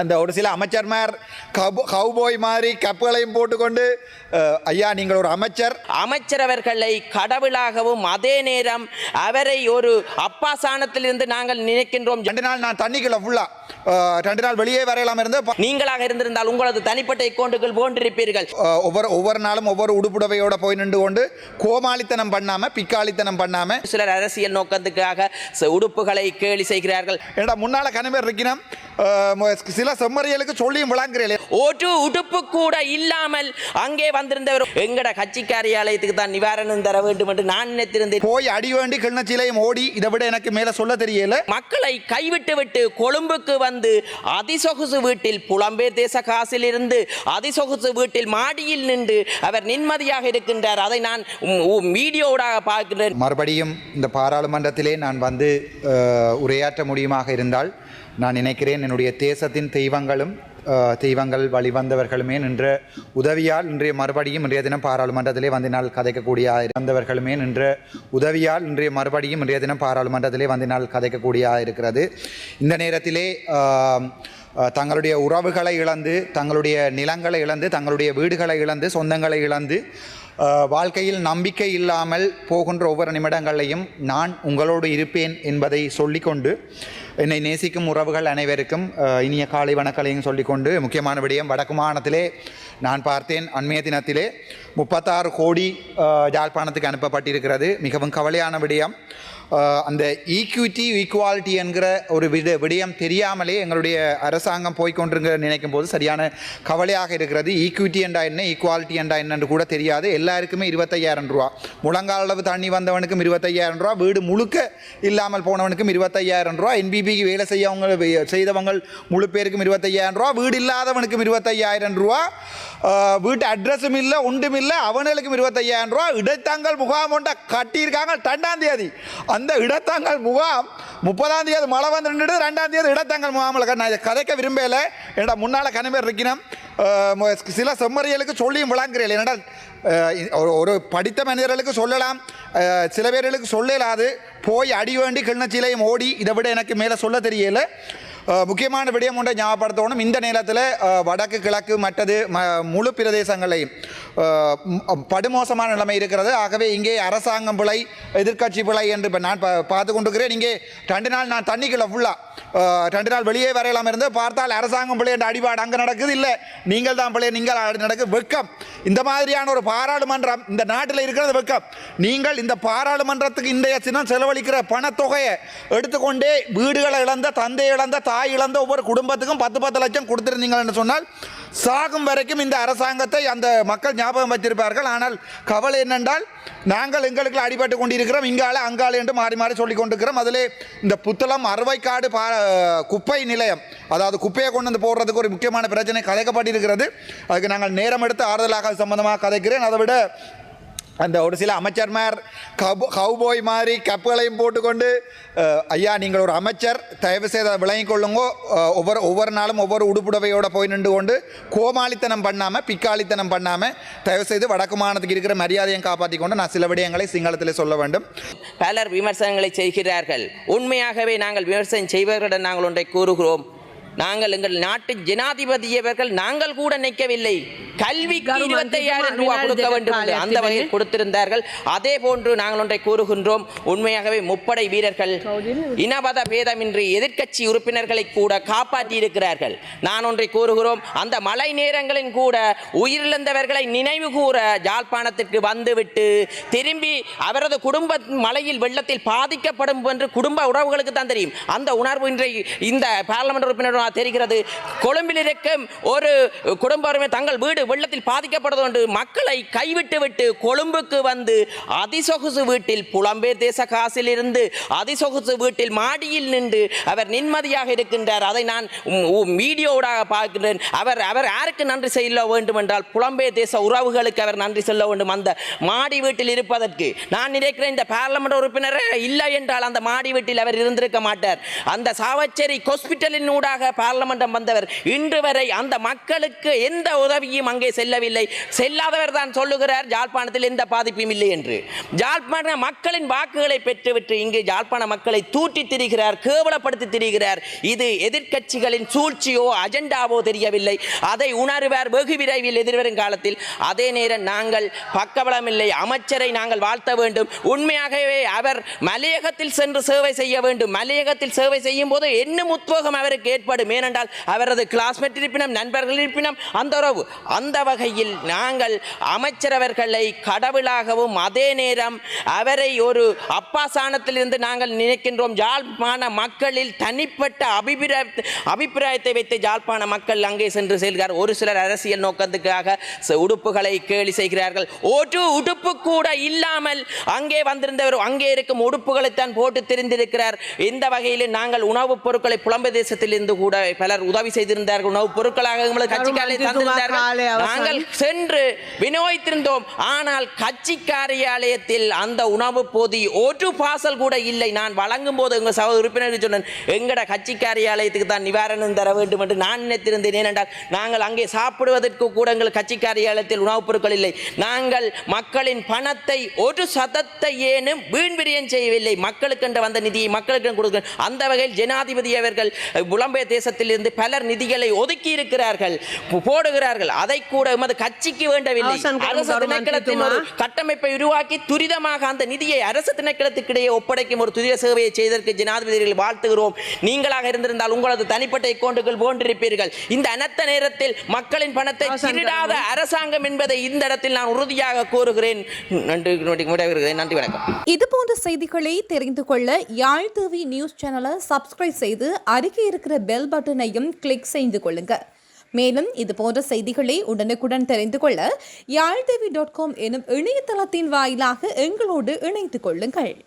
அந்த ஒரு சில அமைச்சர்மார் கவு கவுபோய் மாதிரி கப்புகளையும் போட்டுக்கொண்டு ஐயா நீங்கள் ஒரு அமைச்சர். அமைச்சர் அவர்களை கடவுளாகவும் அதே நேரம் அவரை ஒரு அப்பா சாணத்திலிருந்து நாங்கள் நினைக்கின்றோம். ரெண்டு நாள் நான் தண்ணிக்குள்ள ஃபுல்லா ரெண்டு நாள் வெளியே வரையலாம் இருந்து நீங்களாக இருந்திருந்தால் உங்களது தனிப்பட்ட இக்கோண்டுகள் போன்றிருப்பீர்கள். ஒவ்வொரு ஒவ்வொரு நாளும் ஒவ்வொரு உடுப்புடவையோட போய் நின்று கொண்டு கோமாளித்தனம் பண்ணாம பிக்காளித்தனம் பண்ணாம சிலர் அரசியல் நோக்கத்துக்காக உடுப்புகளை கேலி செய்கிறார்கள். ஏடா முன்னால கனவேர் இருக்கணும். சில செம்மறியலுக்கு சொல்லியும் விளங்குறீங்களே ஒரு உடுப்பு கூட இல்லாமல் அங்கே வந்திருந்தவர். எங்கட கட்சி காரியாலயத்துக்கு தான் நிவாரணம் தர வேண்டும் என்று நான் நினைத்திருந்தேன். போய் அடி வேண்டி கிண்ணச்சிலையும் ஓடி இதை விட எனக்கு மேல சொல்ல தெரியல. மக்களை கைவிட்டு விட்டு கொழும்புக்கு வந்து அதிசொகுசு வீட்டில் புலம்பெயர் தேச காசில் இருந்து அதிசொகுசு வீட்டில் மாடியில் நின்று அவர் நிம்மதியாக இருக்கின்றார். அதை நான் வீடியோவாக பார்க்கிறேன் மறுபடியும் இந்த பாராளுமன்றத்திலே நான் வந்து உரையாற்ற முடியுமாக இருந்தால் நான் நினைக்கிறேன் என்னுடைய தேசத்தின் தெய்வங்களும் தெய்வங்கள் வழிவந்தவர்களுமே நின்ற உதவியால் இன்றைய மறுபடியும் இன்றைய தினம் பாராளுமன்றத்திலே வந்தினால் கதைக்கக்கூடிய வந்தவர்களுமே நின்ற உதவியால் இன்றைய மறுபடியும் இன்றைய தினம் பாராளுமன்றத்திலே வந்தினால் கதைக்கக்கூடிய இருக்கிறது. இந்த நேரத்திலே தங்களுடைய உறவுகளை இழந்து தங்களுடைய நிலங்களை இழந்து தங்களுடைய வீடுகளை இழந்து சொந்தங்களை இழந்து வாழ்க்கையில் நம்பிக்கை இல்லாமல் போகின்ற ஒவ்வொரு நிமிடங்களையும் நான் உங்களோடு இருப்பேன் என்பதை சொல்லிக்கொண்டு என்னை நேசிக்கும் உறவுகள் அனைவருக்கும் இனிய காலை வணக்கலையும் சொல்லிக்கொண்டு முக்கியமான விடயம் வடக்கு மாகாணத்திலே நான் பார்த்தேன். அண்மைய தினத்திலே முப்பத்தாறு கோடி ஜாழ்ப்பாணத்துக்கு யாழ்ப்பாணத்துக்கு அனுப்பப்பட்டிருக்கிறது. மிகவும் கவலையான விடயம். அந்த ஈக்விட்டி ஈக்குவாலிட்டி என்கிற ஒரு விட விடயம் தெரியாமலே எங்களுடைய அரசாங்கம் போய்கொண்டிருங்க நினைக்கும் போது சரியான கவலையாக இருக்கிறது. ஈக்விட்டி என்றா என்ன ஈக்குவாலிட்டி என்றா என்னன்னு கூட தெரியாது. எல்லாருக்குமே இருபத்தையாயிரம் ரூபா. முழங்கால் அளவு தண்ணி வந்தவனுக்கும் இருபத்தையாயிரம் ரூபா. வீடு முழுக்க இல்லாமல் போனவனுக்கும் இருபத்தையாயிரம் ரூபா. டிபிக்கு வேலை செய்யவங்க வே- செய்தவங்க முழு பேருக்கும் இருபத்தையாயிரம் ரூபா வீடு இல்லாதவனுக்கும் இருபத்தையாயிரம் ரூபா வீட்டு அட்ரஸும் இல்லை ஒன்றும் இல்லை அவனுக்கும் இருபத்தையாயிரம் ரூபா இடைத்தாங்கல் முகாம் ஒன்றை கட்டியிருக்காங்க ரெண்டாம் தேதி. அந்த இடத்தாங்கல் முகாம் முப்பதாம் தேதி மழை வந்து நின்றுட்டு ரெண்டாம் தேதி இடத்தங்கள் முகாமில் நான் இதை கதைக்க விரும்பலை. என்னடா முன்னால் கனிமேர் இருக்கணும். சில செம்மறியலுக்கு சொல்லியும் விளங்குறீர்கள் என்னடா ஒரு- ஒரு படித்த மனிதர்களுக்கு சொல்லலாம் சில பேர்களுக்கு சொல்லலாது போய் அடி வேண்டி கிண்ணச்சிலையும் ஓடி இதை விட எனக்கு மேலே சொல்ல தெரியல முக்கியமான விடயம் ஒன்றை ஞாபகப்படுத்தணும் இந்த நேரத்தில் வடக்கு கிழக்கு மற்றது ம முழு பிரதேசங்களையும் படுமோசமான நிலைமை இருக்கிறது. ஆகவே இங்கே அரசாங்கம் பிழை எதிர்க்கட்சி பிழை என்று இப்போ நான் பா பார்த்து கொண்டிருக்கிறேன். இங்கே ரெண்டு நாள் நான் தண்ணிக்குள்ள ஃபுல்லாக ரெண்டு நாள் வெளியே வரையலாம் இருந்து பார்த்தால் அரசாங்கம் பிள்ளை என்ற அடிபாடு அங்கே நடக்குது இல்லை. நீங்கள் தான் பிள்ளை நீங்கள் அடி- நடக்குது வெக்கம் இந்த மாதிரியான ஒரு பாராளுமன்றம் இந்த நாட்டில் இருக்கிறது வெக்கம் நீங்கள் இந்த பாராளுமன்றத்துக்கு இன்றைய சின்னம் செலவழிக்கிற பணத்தொகையை எடுத்துக்கொண்டே வீடுகளை இழந்த தந்தை இழந்த தாய் இழந்த ஒவ்வொரு குடும்பத்துக்கும் பத்து பத்து லட்சம் கொடுத்துருந்தீங்கன்னு சொன்னால் சாகும் வரைக்கும் இந்த அரசாங்கத்தை அந்த மக்கள் ஞாபகம் வச்சிருப்பார்கள். ஆனால் கவலை என்னென்றால் நாங்கள் எங்களுக்கு அடிபட்டு கொண்டிருக்கிறோம். இங்கால அங்கால என்று மாறி மாறி சொல்லி கொண்டிருக்கிறோம். அதிலே இந்த புத்தளம் அறுவைக்காடு பா குப்பை நிலையம் அதாவது குப்பையை கொண்டு வந்து போடுறதுக்கு ஒரு முக்கியமான பிரச்சனை கதைக்கப்பட்டிருக்கிறது அதுக்கு நாங்கள் நேரம் எடுத்து ஆறுதலாக சம்பந்தமாக கதைக்கிறேன். அதை விட அந்த ஒரு சில அமைச்சர்மார் கவு கவுபோய் மாதிரி கப்புகளையும் போட்டுக்கொண்டு ஐயா நீங்கள் ஒரு அமைச்சர் தயவு செய்து அதை விளங்கிக் கொள்ளுங்கோ. ஒவ்வொரு ஒவ்வொரு நாளும் ஒவ்வொரு உடுப்புடவையோடு போய் நின்று கொண்டு கோமாளித்தனம் பண்ணாமல் பிக்காளித்தனம் பண்ணாமல் தயவு செய்து வடக்கு மாநிலத்துக்கு இருக்கிற மரியாதையை காப்பாற்றி கொண்டு நான் சில விடயங்களை சிங்களத்தில் சொல்ல வேண்டும். பலர் விமர்சனங்களை செய்கிறார்கள். உண்மையாகவே நாங்கள் விமர்சனம் செய்பவர்களிடம் நாங்கள் ஒன்றை கூறுகிறோம். நாங்கள் எங்கள் நாட்டு ஜனாதிபதியவர்கள் நாங்கள் கூட நிற்கவில்லை. கல்விக்கு இருபத்தையாயிரம் ரூபாய் கொடுக்க வேண்டும் என்று அந்த வகையில் கொடுத்திருந்தார்கள். அதே போன்று நாங்கள் ஒன்றை கூறுகின்றோம். உண்மையாகவே முப்படை வீரர்கள் இனபத பேதமின்றி எதிர்க்கட்சி உறுப்பினர்களை கூட காப்பாற்றி இருக்கிறார்கள் நான் ஒன்றை கூறுகிறோம். அந்த மழை நேரங்களின் கூட உயிரிழந்தவர்களை நினைவு கூற யாழ்ப்பாணத்திற்கு வந்துவிட்டு திரும்பி அவரது குடும்ப மழையில் வெள்ளத்தில் பாதிக்கப்படும் என்று குடும்ப உறவுகளுக்கு தான் தெரியும். அந்த உணர்வு இன்றைய இந்த பார்லமெண்ட் உறுப்பினர் தெரிகிறது. கொழும்பில் இருக்கும் ஒரு குடும்பமே தங்கள் வீடு வெள்ளத்தில் பாதிக்கப்படுவது என்று மக்களை கைவிட்டு விட்டு கொழும்புக்கு வந்து அதிசொகுசு வீட்டில் புலம்பெயர் தேச காசில் இருந்து அதிசொகுசு வீட்டில் மாடியில் நின்று அவர் நிம்மதியாக இருக்கின்றார். அதை நான் உம், பார்க்கின்றேன் வீடியோவாக பார்க்கிறேன் அவர் அவர் யாருக்கு நன்றி செய்ய வேண்டும் என்றால் புலம்பெயர் தேச உறவுகளுக்கு அவர் நன்றி சொல்ல வேண்டும். அந்த மாடி வீட்டில் இருப்பதற்கு நான் நினைக்கிறேன் இந்த பார்லமெண்ட் உறுப்பினர் இல்லை என்றால் அந்த மாடி வீட்டில் அவர் இருந்திருக்க மாட்டார். அந்த சாவச்சேரி ஹாஸ்பிட்டலின் ஊடாக பார்லமெண்டம் வந்தவர். இன்று வரை அந்த மக்களுக்கு எந்த உதவியும் அங்கே செல்லவில்லை. செல்லாதவர் தான் சொல்லுகிறார் ஜாழ்ப்பாணத்தில் எந்த பாதிப்பும் இல்லை என்று. ஜாழ்ப்பாண மக்களின் வாக்குகளை பெற்றுவிட்டு இங்கு ஜாழ்ப்பாண மக்களை தூட்டி திரிகிறார் கேவலப்படுத்தி திரிகிறார். இது எதிர்க்கட்சிகளின் சூழ்ச்சியோ அஜெண்டாவோ தெரியவில்லை. அதை உணர்வார் வெகு விரைவில் எதிர்வரும் காலத்தில். அதே நேரம் நாங்கள் பக்கபலம் இல்லை அமைச்சரை நாங்கள் வாழ்த்த வேண்டும். உண்மையாகவே அவர் மலையகத்தில் சென்று சேவை செய்ய வேண்டும். மலையகத்தில் சேவை செய்யும் போது என்ன உத்வேகம் அவருக்கு ஏற்படும். ஏனென்றால் அவரது கிளாஸ்மேட் இருப்பினும் நண்பர்கள் இருப்பினும் அந்த உறவு அந்த வகையில் நாங்கள் அமைச்சரவர்களை கடவுளாகவும் அதே நேரம் அவரை ஒரு அப்பாசானத்திலிருந்து நாங்கள் நினைக்கின்றோம். ஜாழ்ப்பாண மக்களில் தனிப்பட்ட அபிப்பிராய அபிப்பிராயத்தை வைத்து ஜாழ்ப்பாண மக்கள் அங்கே சென்று செல்கிறார் ஒரு சிலர் அரசியல் நோக்கத்துக்காக உடுப்புகளை கேலி செய்கிறார்கள். ஒரு உடுப்பு கூட இல்லாமல் அங்கே வந்திருந்தவர் அங்கே இருக்கும் உடுப்புகளைத்தான் போட்டு தெரிந்திருக்கிறார். இந்த வகையில் நாங்கள் உணவுப் பொருட்களை புலம்பு தேசத்திலிருந்து கூட பலர் உதவி செய்திருந்தார்கள் உணவுப் பொருட்களாக எங்களுக்கு கட்சிக்காரர்களை காலை தந்திருந்தார்கள். நாங்கள் சென்று வினோய்த்திருந்தோம் ஆனால் கட்சி காரியாலயத்தில் அந்த உணவு பொதி ஒரு பாசல் கூட இல்லை. நான் வழங்கும் போது எங்கள் சக உறுப்பினருக்கு சொன்னேன் எங்கட கட்சி காரியாலயத்துக்கு தான் நிவாரணம் தர வேண்டும் என்று நான் நினைத்திருந்தேன். ஏனென்றால் நாங்கள் அங்கே சாப்பிடுவதற்கு கூட எங்கள் கட்சி காரியாலயத்தில் உணவுப் பொருட்கள் இல்லை. நாங்கள் மக்களின் பணத்தை ஒரு சதத்தை ஏனும் வீண் விரயம் செய்யவில்லை. மக்களுக்கென்று வந்த நிதியை மக்களுக்கு கொடுக்க அந்த வகையில் ஜனாதிபதி அவர்கள் புலம்பெயர் தேசத்திலிருந்து பலர் நிதிகளை ஒதுக்கி இருக்கிறார்கள் போடுகிறார்கள். அதை கூட எமது கட்சிக்கு வேண்டவில்லை. அரசு திணைக்களத்தின் ஒரு? கட்டமைப்பை உருவாக்கி துரிதமாக அந்த நிதியை அரசு திணைக்களத்துக்கிடையே ஒப்படைக்கும் ஒரு துரித சேவையை செய்ததற்கு ஜனாதிபதிகள் வாழ்த்துகிறோம். நீங்களாக இருந்திருந்தால் உங்களது தனிப்பட்ட அக்கௌண்டுகள் போன்றிருப்பீர்கள். இந்த அனர்த்த நேரத்தில் மக்களின் பணத்தை திருடாத அரசாங்கம் என்பதை இந்த இடத்தில் நான் உறுதியாக கூறுகிறேன். நன்றி நன்றி வணக்கம். இது போன்ற செய்திகளை தெரிந்து கொள்ள யாழ் டிவி நியூஸ் சேனலை சப்ஸ்கிரைப் செய்து அருகே இருக்கிற பெல் பட்டனையும் கிளிக் செய்து கொள்ளுங்க. மேலும் இது போன்ற செய்திகளை உடனுக்குடன் தெரிந்து கொள்ள யாழ்தேவி டாட் காம் எனும் இணையதளத்தின் வாயிலாக எங்களோடு இணைந்து கொள்ளுங்கள்.